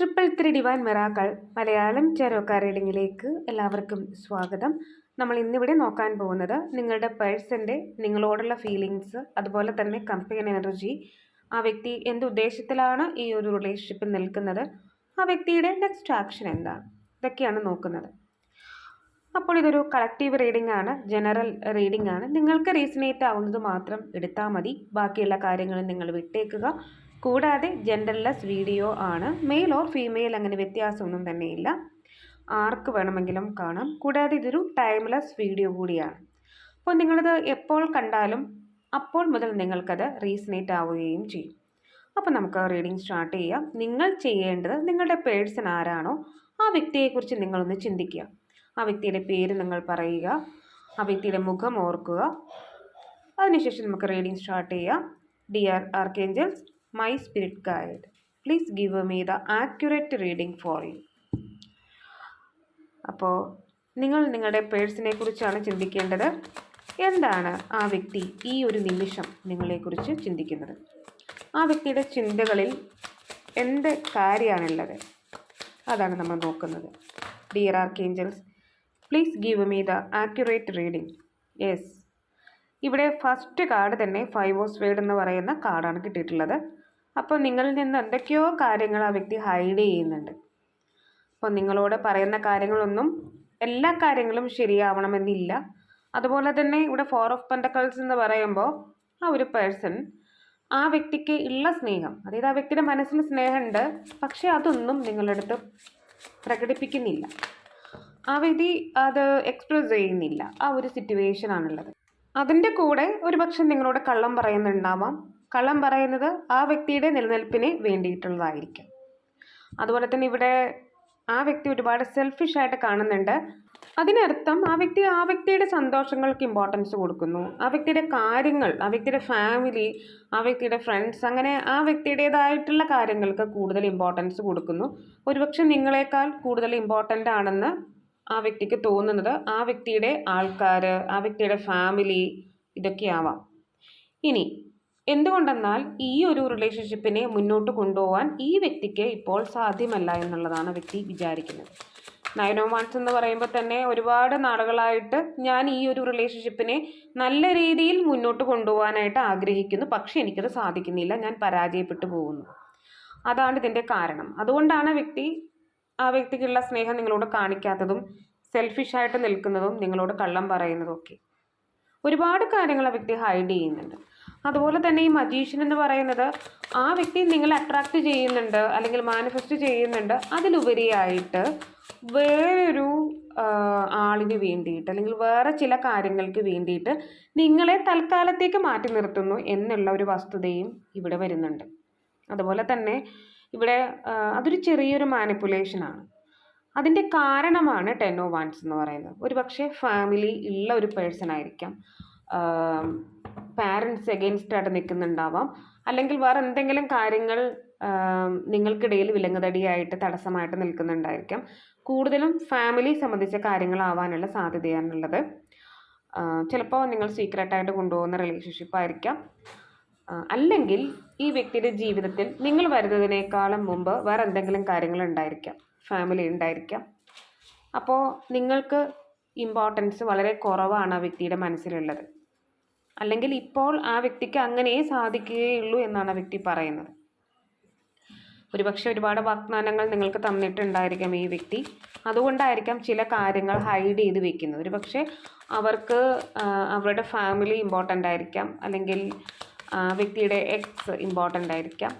Triple three divine miracles Malayalam ചെറോക്ക റീഡിങ്ങിലേക്ക് എല്ലാവർക്കും സ്വാഗതം. നമ്മൾ ഇന്നിവിടെ നോക്കാൻ പോകുന്നത് നിങ്ങളുടെ പേഴ്സന്റെ നിങ്ങളോടുള്ള ഫീലിങ്സ് അതുപോലെ തന്നെ കമ്പനി എനർജി. ആ വ്യക്തി എന്ത് ഉദ്ദേശത്തിലാണ് ഈ ഒരു റിലേഷൻഷിപ്പിൽ നിൽക്കുന്നത്? ആ വ്യക്തിയുടെ നെക്സ്റ്റ് ആക്ഷൻ എന്താണ്? ഇതൊക്കെയാണ് നോക്കുന്നത്. അപ്പോൾ ഇതൊരു കളക്റ്റീവ് റീഡിംഗ് ആണ് ജനറൽ റീഡിംഗ് ആണ്. നിങ്ങൾക്ക് റീസണേറ്റ് ആവുന്നത് മാത്രം എടുത്താൽ മതി. ബാക്കിയുള്ള കാര്യങ്ങളും നിങ്ങൾ വിട്ടേക്കുക. കൂടാതെ ജെൻഡർലെസ് വീഡിയോ ആണ്. മെയിൽ ഓർ ഫീമെയിൽ അങ്ങനെ വ്യത്യാസമൊന്നും തന്നെ ഇല്ല ആർക്ക് വേണമെങ്കിലും കാണാം. കൂടാതെ ഇതൊരു ടൈംലെസ് വീഡിയോ കൂടിയാണ്. അപ്പോൾ നിങ്ങളിത് എപ്പോൾ കണ്ടാലും അപ്പോൾ മുതൽ നിങ്ങൾക്കത് റീസണേറ്റ് ആവുകയും ചെയ്യും. അപ്പോൾ നമുക്ക് റീഡിംഗ് സ്റ്റാർട്ട് ചെയ്യാം. നിങ്ങൾ ചെയ്യേണ്ടത് നിങ്ങളുടെ പേഴ്സൺ ആരാണോ ആ വ്യക്തിയെക്കുറിച്ച് നിങ്ങളൊന്ന് ചിന്തിക്കുക. ആ വ്യക്തിയുടെ പേര് നിങ്ങൾ പറയുക. ആ വ്യക്തിയുടെ മുഖം ഓർക്കുക. അതിനുശേഷം നമുക്ക് റീഡിംഗ് സ്റ്റാർട്ട് ചെയ്യാം. Dear archangels my spirit guide. Please give me the accurate reading for you. അപ്പോൾ നിങ്ങൾ നിങ്ങളുടെ പേഴ്സിനെ കുറിച്ചാണ് ചിന്തിക്കേണ്ടത്. എന്താണ് ആ വ്യക്തി ഈ ഒരു നിമിഷം നിങ്ങളെക്കുറിച്ച് ചിന്തിക്കുന്നത്? ആ വ്യക്തിയുടെ ചിന്തകളിൽ എന്ത് കാര്യമാണുള്ളത്? അതാണ് നമ്മൾ നോക്കുന്നത്. Dear archangels please give me the accurate reading yes ഇവിടെ ഫസ്റ്റ് കാർഡ് തന്നെ ഫൈവ് ഓസ് വേഡ് എന്ന് പറയുന്ന കാർഡാണ് കിട്ടിയിട്ടുള്ളത്. അപ്പോൾ നിങ്ങളിൽ നിന്ന് എന്തൊക്കെയോ കാര്യങ്ങൾ ആ വ്യക്തി ഹൈഡ് ചെയ്യുന്നുണ്ട്. അപ്പോൾ നിങ്ങളോട് പറയുന്ന കാര്യങ്ങളൊന്നും എല്ലാ കാര്യങ്ങളും ശരിയാവണമെന്നില്ല. അതുപോലെ തന്നെ ഇവിടെ ഫോർ ഓഫ് പെന്റക്കൾസ് എന്ന് പറയുമ്പോൾ ആ ഒരു പേഴ്സൺ ആ വ്യക്തിക്ക് ഉള്ള സ്നേഹം അതായത് ആ വ്യക്തിയുടെ മനസ്സിൽ സ്നേഹമുണ്ട് പക്ഷേ അതൊന്നും നിങ്ങളുടെ അടുത്ത് പ്രകടിപ്പിക്കുന്നില്ല. ആ വ്യക്തി അത് എക്സ്പ്രസ് ചെയ്യുന്നില്ല. ആ ഒരു സിറ്റുവേഷൻ ആണുള്ളത്. അതിന്റെ കൂടെ ഒരുപക്ഷെ നിങ്ങളോട് കള്ളം പറയുന്നുണ്ടാവാം. കള്ളം പറയുന്നത് ആ വ്യക്തിയുടെ നിലനിൽപ്പിന് വേണ്ടിയിട്ടുള്ളതായിരിക്കും. അതുപോലെ തന്നെ ഇവിടെ ആ വ്യക്തി ഒരുപാട് സെൽഫിഷ് ആയിട്ട് കാണുന്നുണ്ട്. അതിനർത്ഥം ആ വ്യക്തി ആ വ്യക്തിയുടെ സന്തോഷങ്ങൾക്ക് ഇമ്പോർട്ടൻസ് കൊടുക്കുന്നു. ആ വ്യക്തിയുടെ കാര്യങ്ങൾ ആ വ്യക്തിയുടെ ഫാമിലി ആ വ്യക്തിയുടെ ഫ്രണ്ട്സ് അങ്ങനെ ആ വ്യക്തിയുടേതായിട്ടുള്ള കാര്യങ്ങൾക്ക് കൂടുതൽ ഇമ്പോർട്ടൻസ് കൊടുക്കുന്നു. ഒരുപക്ഷെ നിങ്ങളെക്കാൾ കൂടുതൽ ഇമ്പോർട്ടന്റ് ആണെന്ന് ആ വ്യക്തിക്ക് തോന്നുന്നത് ആ വ്യക്തിയുടെ ആൾക്കാർ ആ വ്യക്തിയുടെ ഫാമിലി ഇതൊക്കെയാവാം. ഇനി എന്തുകൊണ്ടെന്നാൽ ഈ ഒരു റിലേഷൻഷിപ്പിനെ മുന്നോട്ട് കൊണ്ടുപോകാൻ ഈ വ്യക്തിക്ക് ഇപ്പോൾ സാധ്യമല്ല എന്നുള്ളതാണ് വ്യക്തി വിചാരിക്കുന്നത്. നയൻ ഓ വൺസ് എന്ന് പറയുമ്പോൾ തന്നെ ഒരുപാട് നാളുകളായിട്ട് ഞാൻ ഈ ഒരു റിലേഷൻഷിപ്പിനെ നല്ല രീതിയിൽ മുന്നോട്ട് കൊണ്ടുപോകാനായിട്ട് ആഗ്രഹിക്കുന്നു. പക്ഷേ എനിക്കത് സാധിക്കുന്നില്ല. ഞാൻ പരാജയപ്പെട്ടു പോകുന്നു. അതാണ് ഇതിന്റെ കാരണം. അതുകൊണ്ടാണ് വ്യക്തി ആ വ്യക്തിക്കുള്ള സ്നേഹം നിങ്ങളോട് കാണിക്കാത്തതും സെൽഫിഷായിട്ട് നിൽക്കുന്നതും നിങ്ങളോട് കള്ളം പറയുന്നതും ഒക്കെ. ഒരുപാട് കാര്യങ്ങൾ ആ വ്യക്തി ഹൈഡ് ചെയ്യുന്നുണ്ട്. അതുപോലെ തന്നെ ഈ മജീഷ്യൻ എന്ന് പറയുന്നത് ആ വ്യക്തി നിങ്ങൾ അട്രാക്റ്റ് ചെയ്യുന്നുണ്ട് അല്ലെങ്കിൽ മാനിഫെസ്റ്റ് ചെയ്യുന്നുണ്ട്. അതിലുപരിയായിട്ട് വേറൊരു ആളിന് വേണ്ടിയിട്ട് അല്ലെങ്കിൽ വേറെ ചില കാര്യങ്ങൾക്ക് വേണ്ടിയിട്ട് നിങ്ങളെ തൽക്കാലത്തേക്ക് മാറ്റി നിർത്തുന്നു എന്നുള്ള ഒരു വസ്തുതയും ഇവിടെ വരുന്നുണ്ട്. അതുപോലെ തന്നെ ഇവിടെ അതൊരു ചെറിയൊരു മാനിപ്പുലേഷനാണ് അതിന്റെ കാരണമാണ് ടെൻ ഓ വൺസ് എന്ന് പറയുന്നത്. ഒരു പക്ഷേ ഫാമിലി ഉള്ള ഒരു പേഴ്സൺ ആയിരിക്കാം. പാരൻസ് എഗെയിൻസ്റ്റ് ആയിട്ട് നിൽക്കുന്നുണ്ടാവാം. അല്ലെങ്കിൽ വേറെ എന്തെങ്കിലും കാര്യങ്ങൾ നിങ്ങൾക്കിടയിൽ വിലങ്ങുതടിയായിട്ട് തടസ്സമായിട്ട് നിൽക്കുന്നുണ്ടായിരിക്കാം. കൂടുതലും ഫാമിലി സംബന്ധിച്ച കാര്യങ്ങളാവാനുള്ള സാധ്യതയാണുള്ളത്. ചിലപ്പോൾ നിങ്ങൾ സീക്രട്ടായിട്ട് കൊണ്ടുപോകുന്ന റിലേഷൻഷിപ്പ് ആയിരിക്കാം. അല്ലെങ്കിൽ ഈ വ്യക്തിയുടെ ജീവിതത്തിൽ നിങ്ങൾ വരുന്നതിനേക്കാളും മുമ്പ് വേറെ എന്തെങ്കിലും കാര്യങ്ങൾ ഉണ്ടായിരിക്കാം. ഫാമിലി ഉണ്ടായിരിക്കാം. അപ്പോൾ നിങ്ങൾക്ക് ഇമ്പോർട്ടൻസ് വളരെ കുറവാണ് ആ വ്യക്തിയുടെ മനസ്സിലുള്ളത്. അല്ലെങ്കിൽ ഇപ്പോൾ ആ വ്യക്തിക്ക് അങ്ങനെ സാധിക്കുകയുള്ളൂ എന്നാണ് ആ വ്യക്തി പറയുന്നത്. ഒരുപക്ഷെ ഒരുപാട് വാഗ്ദാനങ്ങൾ നിങ്ങൾക്ക് തന്നിട്ടുണ്ടായിരിക്കാം ഈ വ്യക്തി. അതുകൊണ്ടായിരിക്കാം ചില കാര്യങ്ങൾ ഹൈഡ് ചെയ്ത് വെക്കുന്നത്. ഒരുപക്ഷെ അവർക്ക് അവരുടെ ഫാമിലി ഇമ്പോർട്ടന്റ് ആയിരിക്കാം. അല്ലെങ്കിൽ വ്യക്തിയുടെ എക്സ് ഇമ്പോർട്ടന്റ് ആയിരിക്കാം.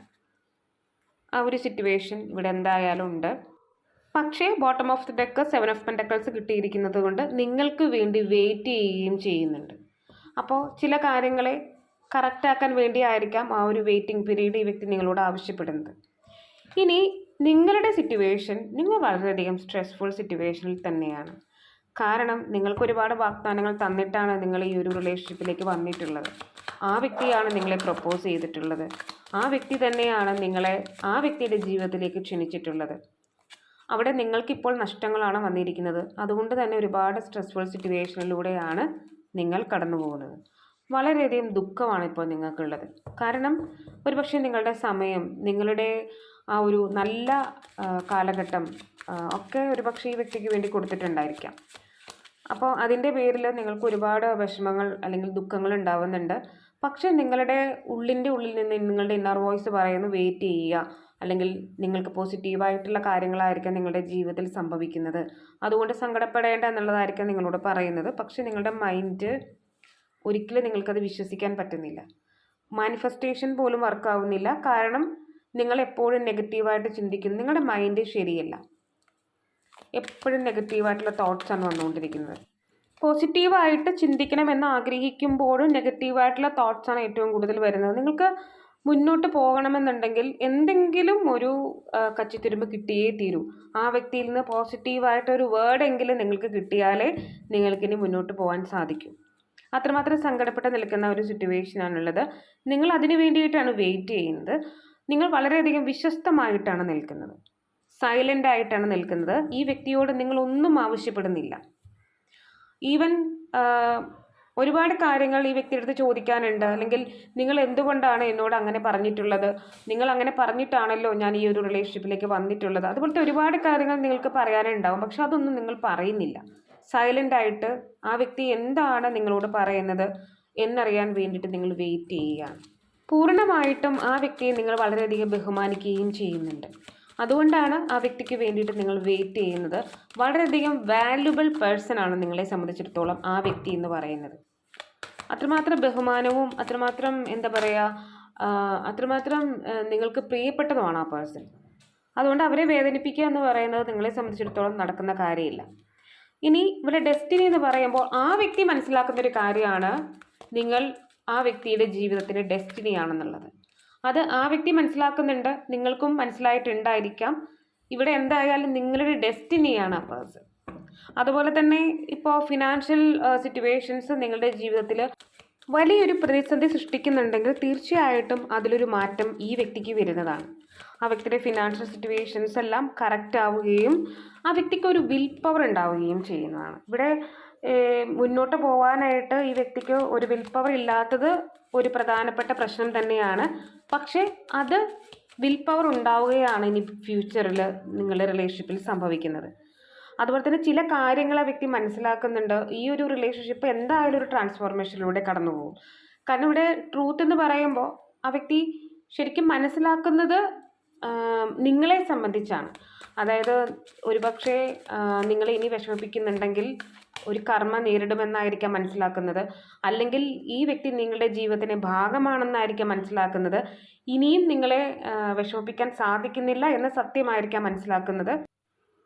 ആ ഒരു സിറ്റുവേഷൻ ഇവിടെ എന്തായാലും ഉണ്ട്. പക്ഷേ bottom of the deck seven of pentacles കിട്ടിയിരിക്കുന്നത് കൊണ്ട് നിങ്ങൾക്ക് വേണ്ടി വെയിറ്റ് ചെയ്യുകയും ചെയ്യുന്നുണ്ട്. അപ്പോൾ ചില കാര്യങ്ങളെ കറക്റ്റാക്കാൻ വേണ്ടിയായിരിക്കാം ആ ഒരു വെയിറ്റിംഗ് പീരീഡ് ഈ വ്യക്തി നിങ്ങളോട് ആവശ്യപ്പെടുന്നത്. ഇനി നിങ്ങളുടെ സിറ്റുവേഷൻ നിങ്ങൾ വളരെയധികം സ്ട്രെസ്ഫുൾ സിറ്റുവേഷനിൽ തന്നെയാണ്. കാരണം നിങ്ങൾക്ക് ഒരുപാട് വാഗ്ദാനങ്ങൾ തന്നിട്ടാണ് നിങ്ങൾ ഈ ഒരു റിലേഷൻഷിപ്പിലേക്ക് വന്നിട്ടുള്ളത്. ആ വ്യക്തിയാണ് നിങ്ങളെ പ്രപ്പോസ് ചെയ്തിട്ടുള്ളത്. ആ വ്യക്തി തന്നെയാണ് നിങ്ങളെ ആ വ്യക്തിയുടെ ജീവിതത്തിലേക്ക് ക്ഷണിച്ചിട്ടുള്ളത്. അവിടെ നിങ്ങൾക്കിപ്പോൾ നഷ്ടങ്ങളാണ് വന്നിരിക്കുന്നത്. അതുകൊണ്ട് തന്നെ ഒരുപാട് സ്ട്രെസ്ഫുൾ സിറ്റുവേഷനിലൂടെയാണ് നിങ്ങൾ കടന്നു പോകുന്നത് വളരെയധികം ദുഃഖമാണ് ഇപ്പോൾ നിങ്ങൾക്കുള്ളത്. കാരണം ഒരുപക്ഷെ നിങ്ങളുടെ സമയം നിങ്ങളുടെ ആ ഒരു നല്ല കാലഘട്ടം ഒക്കെ ഒരുപക്ഷെ ഈ വ്യക്തിക്ക് വേണ്ടി കൊടുത്തിട്ടുണ്ടായിരിക്കാം. അപ്പോൾ അതിന്റെ പേരിൽ നിങ്ങൾക്ക് ഒരുപാട് വിഷമങ്ങൾ അല്ലെങ്കിൽ ദുഃഖങ്ങൾ ഉണ്ടാവുന്നുണ്ട്. പക്ഷേ നിങ്ങളുടെ ഉള്ളിന്റെ ഉള്ളിൽ നിന്ന് നിങ്ങളുടെ ഇന്നർ വോയിസ് പറയുന്നു വെയിറ്റ് ചെയ്യുക. അല്ലെങ്കിൽ നിങ്ങൾക്ക് പോസിറ്റീവായിട്ടുള്ള കാര്യങ്ങളായിരിക്കാം നിങ്ങളുടെ ജീവിതത്തിൽ സംഭവിക്കുന്നത്. അതുകൊണ്ട് സങ്കടപ്പെടേണ്ട എന്നുള്ളതായിരിക്കാം നിങ്ങളോട് പറയുന്നത്. പക്ഷേ നിങ്ങളുടെ മൈൻഡ് ഒരിക്കലും നിങ്ങൾക്കത് വിശ്വസിക്കാൻ പറ്റുന്നില്ല. മാനിഫെസ്റ്റേഷൻ പോലും വർക്കാവുന്നില്ല കാരണം നിങ്ങൾ എപ്പോഴും നെഗറ്റീവായിട്ട് ചിന്തിക്കുന്നു. നിങ്ങളുടെ മൈൻഡ് ശരിയല്ല. എപ്പോഴും നെഗറ്റീവായിട്ടുള്ള തോട്ട്സാണ് വന്നുകൊണ്ടിരിക്കുന്നത്. പോസിറ്റീവായിട്ട് ചിന്തിക്കണമെന്ന് ആഗ്രഹിക്കുമ്പോഴും നെഗറ്റീവായിട്ടുള്ള തോട്ട്സാണ് ഏറ്റവും കൂടുതൽ വരുന്നത്. നിങ്ങൾക്ക് മുന്നോട്ട് പോകണമെന്നുണ്ടെങ്കിൽ എന്തെങ്കിലും ഒരു കച്ചിത്തിരുമ്പ് കിട്ടിയേ തീരൂ. ആ വ്യക്തിയിൽ നിന്ന് പോസിറ്റീവായിട്ടൊരു വേർഡെങ്കിലും നിങ്ങൾക്ക് കിട്ടിയാലേ നിങ്ങൾക്കിനി മുന്നോട്ട് പോകാൻ സാധിക്കൂ. അത്രമാത്രം സങ്കടപ്പെട്ട് നിൽക്കുന്ന ഒരു സിറ്റുവേഷനാണുള്ളത്. നിങ്ങൾ അതിനു വേണ്ടിയിട്ടാണ് വെയിറ്റ് ചെയ്യുന്നത്. നിങ്ങൾ വളരെയധികം വിശ്വസ്തമായിട്ടാണ് നിൽക്കുന്നത്. സൈലന്റ് ആയിട്ടാണ് നിൽക്കുന്നത്. ഈ വ്യക്തിയോട് നിങ്ങൾ ഒന്നും ആവശ്യപ്പെടുന്നില്ല. ഈവൻ ഒരുപാട് കാര്യങ്ങൾ ഈ വ്യക്തിയുടെ അടുത്ത് ചോദിക്കാനുണ്ട്. അല്ലെങ്കിൽ നിങ്ങൾ എന്തുകൊണ്ടാണ് എന്നോട് അങ്ങനെ പറഞ്ഞിട്ടുള്ളത്? നിങ്ങൾ അങ്ങനെ പറഞ്ഞിട്ടാണല്ലോ ഞാൻ ഈ ഒരു റിലേഷൻഷിപ്പിലേക്ക് വന്നിട്ടുള്ളത്. അതുപോലത്തെ ഒരുപാട് കാര്യങ്ങൾ നിങ്ങൾക്ക് പറയാനുണ്ടാവും. പക്ഷെ അതൊന്നും നിങ്ങൾ പറയുന്നില്ല. സൈലന്റ് ആയിട്ട് ആ വ്യക്തി എന്താണ് നിങ്ങളോട് പറയുന്നത് എന്നറിയാൻ വേണ്ടിയിട്ട് നിങ്ങൾ വെയിറ്റ് ചെയ്യുകയാണ്. പൂർണമായിട്ടും ആ വ്യക്തിയെ നിങ്ങൾ വളരെയധികം ബഹുമാനിക്കുകയും ചെയ്യുന്നുണ്ട്. അതുകൊണ്ടാണ് ആ വ്യക്തിക്ക് വേണ്ടിയിട്ട് നിങ്ങൾ വെയിറ്റ് ചെയ്യുന്നത്. വളരെയധികം വാല്യുബിൾ പേഴ്സൺ ആണ് നിങ്ങളെ സംബന്ധിച്ചിടത്തോളം ആ വ്യക്തി എന്ന് പറയുന്നത്. അത്രമാത്രം ബഹുമാനവും അത്രമാത്രം എന്താ പറയുക അത്രമാത്രം നിങ്ങൾക്ക് പ്രിയപ്പെട്ടതുമാണ് ആ പേഴ്സൺ അതുകൊണ്ട് അവരെ വേദനിപ്പിക്കുക എന്ന് പറയുന്നത് നിങ്ങളെ സംബന്ധിച്ചിടത്തോളം നടക്കുന്ന കാര്യമില്ല. ഇനി ഇവിടെ ഡെസ്റ്റിനി എന്ന് പറയുമ്പോൾ ആ വ്യക്തി മനസ്സിലാക്കുന്ന ഒരു കാര്യമാണ് നിങ്ങൾ ആ വ്യക്തിയുടെ ജീവിതത്തിന്റെ ഡെസ്റ്റിനി ആണെന്നുള്ളത്. അത് ആ വ്യക്തി മനസ്സിലാക്കുന്നുണ്ട് നിങ്ങൾക്കും മനസ്സിലായിട്ടുണ്ടായിരിക്കാം. ഇവിടെ എന്തായാലും നിങ്ങളുടെ ഡെസ്റ്റിനിയാണ് ആ പേഴ്സൺ അതുപോലെ തന്നെ ഇപ്പോൾ ഫിനാൻഷ്യൽ സിറ്റുവേഷൻസ് നിങ്ങളുടെ ജീവിതത്തിൽ വലിയൊരു പ്രതിസന്ധി സൃഷ്ടിക്കുന്നുണ്ടെങ്കിൽ തീർച്ചയായിട്ടും അതിലൊരു മാറ്റം ഈ വ്യക്തിക്ക് വരുന്നതാണ്. ആ വ്യക്തിയുടെ ഫിനാൻഷ്യൽ സിറ്റുവേഷൻസ് എല്ലാം കറക്റ്റ് ആവുകയും ആ വ്യക്തിക്ക് ഒരു വിൽ പവർ ഉണ്ടാവുകയും ചെയ്യുന്നതാണ്. ഇവിടെ മുന്നോട്ട് പോകാനായിട്ട് ഈ വ്യക്തിക്ക് ഒരു വിൽ പവർ ഇല്ലാത്തത് ഒരു പ്രധാനപ്പെട്ട പ്രശ്നം തന്നെയാണ്. പക്ഷേ അത് വിൽ പവർ ഉണ്ടാവുകയാണ് ഇനി ഫ്യൂച്ചറിൽ നിങ്ങളുടെ റിലേഷൻഷിപ്പിൽ സംഭവിക്കുന്നത്. അതുപോലെ തന്നെ ചില കാര്യങ്ങൾ ആ വ്യക്തി മനസ്സിലാക്കുന്നുണ്ട്. ഈ ഒരു റിലേഷൻഷിപ്പ് എന്തായാലും ഒരു ട്രാൻസ്ഫോർമേഷനിലൂടെ കടന്നു പോകും. കാരണം ഇവിടെ ട്രൂത്ത് എന്ന് പറയുമ്പോൾ ആ വ്യക്തി ശരിക്കും മനസ്സിലാക്കുന്നത് നിങ്ങളെ സംബന്ധിച്ചാണ്. അതായത് ഒരുപക്ഷെ നിങ്ങളെ ഇനി വിഷമിപ്പിക്കുന്നുണ്ടെങ്കിൽ ഒരു കർമ്മ നേരിടുമെന്നായിരിക്കാം മനസ്സിലാക്കുന്നത്. അല്ലെങ്കിൽ ഈ വ്യക്തി നിങ്ങളുടെ ജീവിതത്തിന്റെ ഭാഗമാണെന്നായിരിക്കാം മനസ്സിലാക്കുന്നത്. ഇനിയും നിങ്ങളെ വിഷമിപ്പിക്കാൻ സാധിക്കുന്നില്ല എന്ന സത്യമായിരിക്കാം മനസ്സിലാക്കുന്നത്.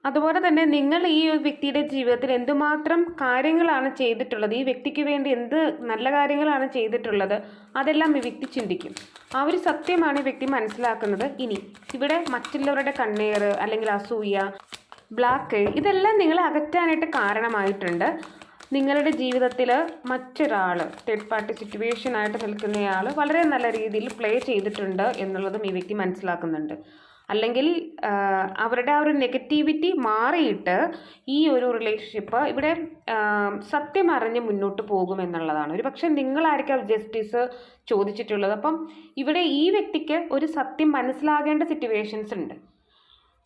അതുപോലെ തന്നെ നിങ്ങൾ ഈ ഒരു വ്യക്തിയുടെ ജീവിതത്തിൽ എന്തുമാത്രം കാര്യങ്ങളാണ് ചെയ്തിട്ടുള്ളത് ഈ വ്യക്തിക്ക് വേണ്ടി എന്ത് നല്ല കാര്യങ്ങളാണ് ചെയ്തിട്ടുള്ളത് അതെല്ലാം ഈ വ്യക്തി ചിന്തിക്കും. ആ ഒരു സത്യമാണ് ഈ വ്യക്തി മനസ്സിലാക്കുന്നത്. ഇനി ഇവിടെ മറ്റുള്ളവരുടെ കണ്ണീർ അല്ലെങ്കിൽ അസൂയ ബ്ലാക്ക് ഇതെല്ലാം നിങ്ങളെ അകറ്റാനായിട്ട് കാരണമായിട്ടുണ്ട്. നിങ്ങളുടെ ജീവിതത്തിൽ മറ്റൊരാൾ തേർഡ് പാർട്ടി സിറ്റുവേഷനായിട്ട് നിൽക്കുന്നയാൾ വളരെ നല്ല രീതിയിൽ പ്ലേ ചെയ്തിട്ടുണ്ട് എന്നുള്ളതും ഈ വ്യക്തി മനസ്സിലാക്കുന്നുണ്ട്. അല്ലെങ്കിൽ അവരുടെ ആ ഒരു നെഗറ്റിവിറ്റി മാറിയിട്ട് ഈ ഒരു റിലേഷൻഷിപ്പ് ഇവിടെ സത്യം അറിഞ്ഞ് മുന്നോട്ട് പോകുമെന്നുള്ളതാണ് ഒരു പക്ഷേ നിങ്ങളായിരിക്കാം ജസ്റ്റിസ് ചോദിച്ചിട്ടുള്ളത്. അപ്പം ഇവിടെ ഈ വ്യക്തിക്ക് ഒരു സത്യം മനസ്സിലാകേണ്ട സിറ്റുവേഷൻസ് ഉണ്ട്.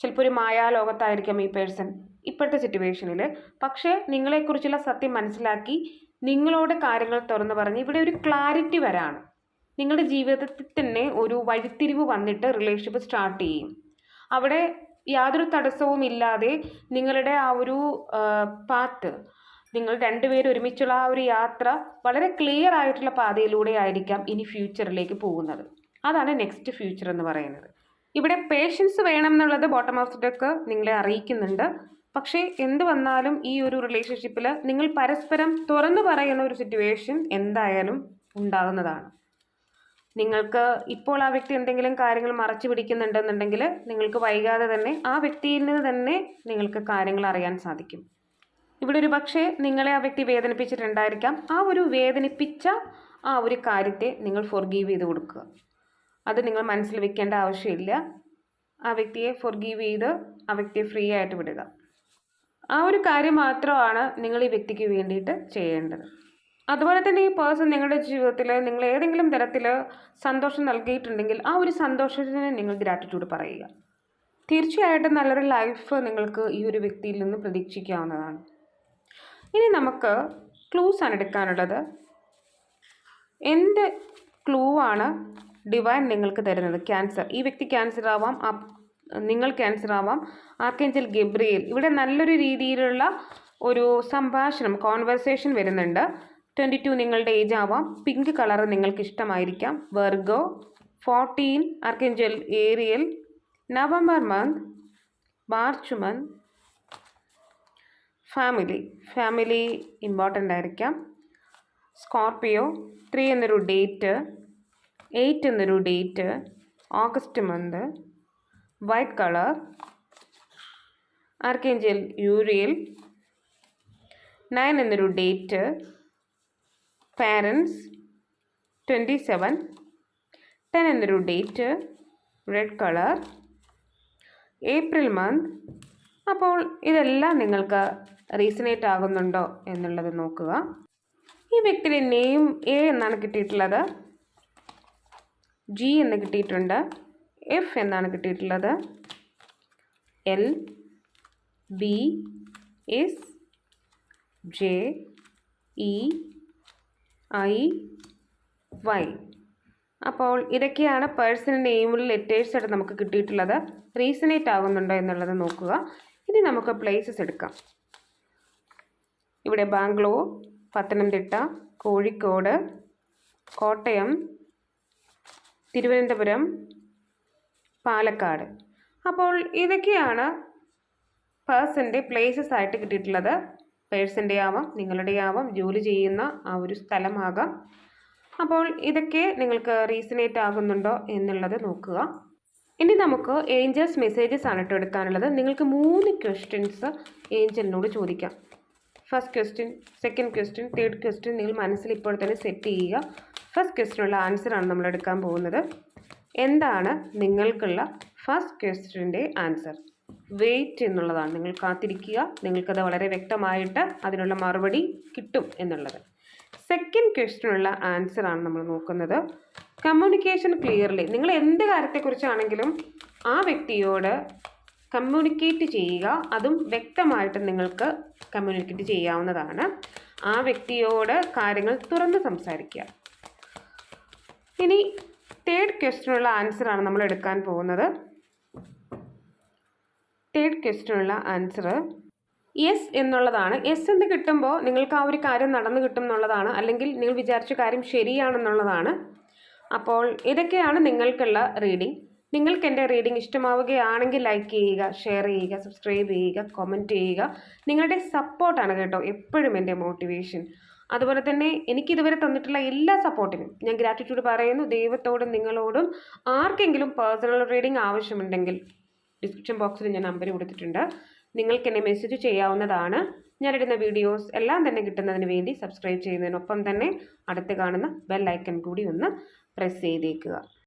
ചിലപ്പോൾ ഒരു മായാലോകത്തായിരിക്കാം ഈ പേഴ്സൺ ഇപ്പോഴത്തെ സിറ്റുവേഷനിൽ പക്ഷേ നിങ്ങളെക്കുറിച്ചുള്ള സത്യം മനസ്സിലാക്കി നിങ്ങളോട് കാര്യങ്ങൾ തുറന്നു പറഞ്ഞ് ഇവിടെ ഒരു ക്ലാരിറ്റി വരാണ്. നിങ്ങളുടെ ജീവിതത്തിൽ തന്നെ ഒരു വഴിത്തിരിവ് വന്നിട്ട് റിലേഷൻഷിപ്പ് സ്റ്റാർട്ട് ചെയ്യും. അവിടെ യാതൊരു തടസ്സവും ഇല്ലാതെ നിങ്ങളുടെ ആ ഒരു പാത്ത് നിങ്ങൾ രണ്ടുപേരും ഒരുമിച്ചുള്ള ആ ഒരു യാത്ര വളരെ ക്ലിയർ ആയിട്ടുള്ള പാതയിലൂടെ ആയിരിക്കാം ഇനി ഫ്യൂച്ചറിലേക്ക് പോകുന്നത്. അതാണ് നെക്സ്റ്റ് ഫ്യൂച്ചർ എന്ന് പറയുന്നത്. ഇവിടെ പേഷ്യൻസ് വേണം എന്നുള്ളത് ബോട്ടം ഓഫ് ഡെക്ക് നിങ്ങളെ അറിയിക്കുന്നുണ്ട്. പക്ഷേ എന്ത് വന്നാലും ഈ ഒരു റിലേഷൻഷിപ്പിൽ നിങ്ങൾ പരസ്പരം തുറന്നു പറയുന്ന ഒരു സിറ്റുവേഷൻ എന്തായാലും ഉണ്ടാകുന്നതാണ്. നിങ്ങൾക്ക് ഇപ്പോൾ ആ വ്യക്തി എന്തെങ്കിലും കാര്യങ്ങൾ മറച്ചു പിടിക്കുന്നുണ്ടെന്നുണ്ടെങ്കിൽ നിങ്ങൾക്ക് വൈകാതെ തന്നെ ആ വ്യക്തിയിൽ നിന്ന് തന്നെ നിങ്ങൾക്ക് കാര്യങ്ങൾ അറിയാൻ സാധിക്കും. ഇവിടെ ഒരു പക്ഷേ നിങ്ങളെ ആ വ്യക്തി വേദനിപ്പിച്ചിട്ടുണ്ടായിരിക്കാം. ആ ഒരു വേദനിപ്പിച്ച ആ ഒരു കാര്യത്തെ നിങ്ങൾ ഫൊർഗീവ് ചെയ്ത് കൊടുക്കുക. അത് നിങ്ങൾ മനസ്സിൽ വെക്കേണ്ട ആവശ്യമില്ല. ആ വ്യക്തിയെ ഫൊർഗീവ് ചെയ്ത് ആ വ്യക്തിയെ ഫ്രീ ആയിട്ട് വിടുക. ആ ഒരു കാര്യം മാത്രമാണ് നിങ്ങൾ ഈ വ്യക്തിക്ക് വേണ്ടിയിട്ട് ചെയ്യേണ്ടത്. അതുപോലെ തന്നെ ഈ പേഴ്സൺ നിങ്ങളുടെ ജീവിതത്തിൽ നിങ്ങൾ ഏതെങ്കിലും തരത്തിൽ സന്തോഷം നൽകിയിട്ടുണ്ടെങ്കിൽ ആ ഒരു സന്തോഷത്തിന് നിങ്ങൾ ഗ്രാറ്റിറ്റ്യൂഡ് പറയുക. തീർച്ചയായിട്ടും നല്ലൊരു ലൈഫ് നിങ്ങൾക്ക് ഈ ഒരു വ്യക്തിയിൽ നിന്ന് പ്രതീക്ഷിക്കാവുന്നതാണ്. ഇനി നമുക്ക് ക്ലൂസ് ആണ് എടുക്കാനുള്ളത്. എന്ത് ക്ലൂ ആണ് ഡിവൈൻ നിങ്ങൾക്ക് തരുന്നത്. ക്യാൻസർ ഈ വ്യക്തി ക്യാൻസർ ആവാം നിങ്ങൾ ക്യാൻസർ ആവാം. ആർക്കേഞ്ചൽ ഗബ്രിയേൽ ഇവിടെ നല്ലൊരു രീതിയിലുള്ള ഒരു സംഭാഷണം കോൺവെർസേഷൻ വരുന്നുണ്ട്. ട്വന്റി ടു നിങ്ങളുടെ ഏജ് ആവാം. പിങ്ക് കളർ നിങ്ങൾക്ക് ഇഷ്ടമായിരിക്കാം Virgo fourteen archangel Ariel November month March month family family important ആയിരിക്കാം. സ്കോർപിയോ ത്രീ എന്നൊരു ഡേറ്റ് എയ്റ്റ് എന്നൊരു date August month white colour archangel Uriel nine എന്നൊരു date parents twenty seven ten എന്നൊരു date red colour April month അപ്പോൾ ഇതെല്ലാം നിങ്ങൾക്ക് resonate ആകുന്നുണ്ടോ എന്നുള്ളത് നോക്കുക. ഈ വ്യക്തിയുടെ നെയിം എ എന്നാണ് കിട്ടിയിട്ടുള്ളത്. ജി എന്ന് കിട്ടിയിട്ടുണ്ട്. എഫ് എന്നാണ് കിട്ടിയിട്ടുള്ളത്. L B S J E I Y. അപ്പോൾ ഇതൊക്കെയാണ് പേഴ്സണൽ നെയിമിൽ ലെറ്റേഴ്സ് ആയിട്ട് നമുക്ക് കിട്ടിയിട്ടുള്ളത്. റീസണേറ്റ് ആകുന്നുണ്ടോ എന്നുള്ളത് നോക്കുക. ഇനി നമുക്ക് പ്ലേസസ് എടുക്കാം. ഇവിടെ ബാംഗ്ലൂർ പത്തനംതിട്ട കോഴിക്കോട് കോട്ടയം തിരുവനന്തപുരം പാലക്കാട്. അപ്പോൾ ഇതൊക്കെയാണ് പേഴ്സന്റെ പ്ലേസസ് ആയിട്ട് കിട്ടിയിട്ടുള്ളത്. പേഴ്സന്റെ ആവാം നിങ്ങളുടെ ആവാം ജോലി ചെയ്യുന്ന ആ ഒരു സ്ഥലമാകാം. അപ്പോൾ ഇതൊക്കെ നിങ്ങൾക്ക് റീസണേറ്റ് ആകുന്നുണ്ടോ എന്നുള്ളത് നോക്കുക. ഇനി നമുക്ക് ഏഞ്ചൽസ് മെസ്സേജസ് ആണ് കേട്ടോ എടുക്കാനുള്ളത്. നിങ്ങൾക്ക് മൂന്ന് ക്വസ്റ്റ്യൻസ് ഏഞ്ചലിനോട് ചോദിക്കാം. First question second question third question നിങ്ങൾ മനസ്സിൽ ഇപ്പോൾ തന്നെ സെറ്റ് ചെയ്യുക. ഫസ്റ്റ് ക്വസ്റ്റ്യനുള്ള ആൻസറാണ് നമ്മൾ എടുക്കാൻ പോകുന്നത്. എന്താണ് നിങ്ങൾക്കുള്ള ഫസ്റ്റ് ക്വസ്റ്റ്യന്റെ ആൻസർ വെയിറ്റ് എന്നുള്ളതാണ്. നിങ്ങൾ കാത്തിരിക്കുക. നിങ്ങൾക്കത് വളരെ വ്യക്തമായിട്ട് അതിനുള്ള മറുപടി കിട്ടും എന്നുള്ളത്. സെക്കൻഡ് ക്വസ്റ്റിനുള്ള ആൻസർ ആണ് നമ്മൾ നോക്കുന്നത്. കമ്മ്യൂണിക്കേഷൻ ക്ലിയർലി നിങ്ങൾ എന്ത് കാര്യത്തെക്കുറിച്ചാണെങ്കിലും ആ വ്യക്തിയോട് കമ്മ്യൂണിക്കേറ്റ് ചെയ്യുക. അതും വ്യക്തമായിട്ട് നിങ്ങൾക്ക് കമ്മ്യൂണിക്കേറ്റ് ചെയ്യാവുന്നതാണ്. ആ വ്യക്തിയോട് കാര്യങ്ങൾ തുറന്ന് സംസാരിക്കുക. ഇനി തേർഡ് ക്വസ്റ്റിനുള്ള ആൻസറാണ് നമ്മൾ എടുക്കാൻ പോകുന്നത്. തേർഡ് ക്വസ്റ്റിനുള്ള ആൻസർ യെസ് എന്നുള്ളതാണ്. യെസ് എന്ന് കിട്ടുമ്പോൾ നിങ്ങൾക്ക് ആ ഒരു കാര്യം നടന്നു കിട്ടും എന്നുള്ളതാണ് അല്ലെങ്കിൽ നിങ്ങൾ വിചാരിച്ച കാര്യം ശരിയാണെന്നുള്ളതാണ്. അപ്പോൾ ഇതൊക്കെയാണ് നിങ്ങൾക്കുള്ള റീഡിംഗ് നിങ്ങൾക്ക് എന്റെ റീഡിംഗ് ഇഷ്ടമാവുകയാണെങ്കിൽ ലൈക്ക് ചെയ്യുക ഷെയർ ചെയ്യുക സബ്സ്ക്രൈബ് ചെയ്യുക കമന്റ് ചെയ്യുക. നിങ്ങളുടെ സപ്പോർട്ടാണ് കേട്ടോ എപ്പോഴും എന്റെ മോട്ടിവേഷൻ അതുപോലെ തന്നെ എനിക്കിതുവരെ തന്നിട്ടുള്ള എല്ലാ സപ്പോർട്ടിനും ഞാൻ ഗ്രാറ്റിറ്റ്യൂഡ് പറയുന്നു. ദൈവത്തോടും നിങ്ങളോടും ആർക്കെങ്കിലും പേഴ്സണൽ റീഡിംഗ് ആവശ്യമുണ്ടെങ്കിൽ ഡിസ്ക്രിപ്ഷൻ ബോക്സിൽ ഞാൻ നമ്പർ കൊടുത്തിട്ടുണ്ട്. നിങ്ങൾക്ക് എന്നെ മെസ്സേജ് ചെയ്യാവുന്നതാണ്. ഞാനിടുന്ന വീഡിയോസ് എല്ലാം തന്നെ കിട്ടുന്നതിന് വേണ്ടി സബ്സ്ക്രൈബ് ചെയ്യുന്നതിനൊപ്പം തന്നെ അടുത്ത് കാണുന്ന ബെൽ ഐക്കൺ കൂടി ഒന്ന് പ്രസ് ചെയ്തേക്കുക.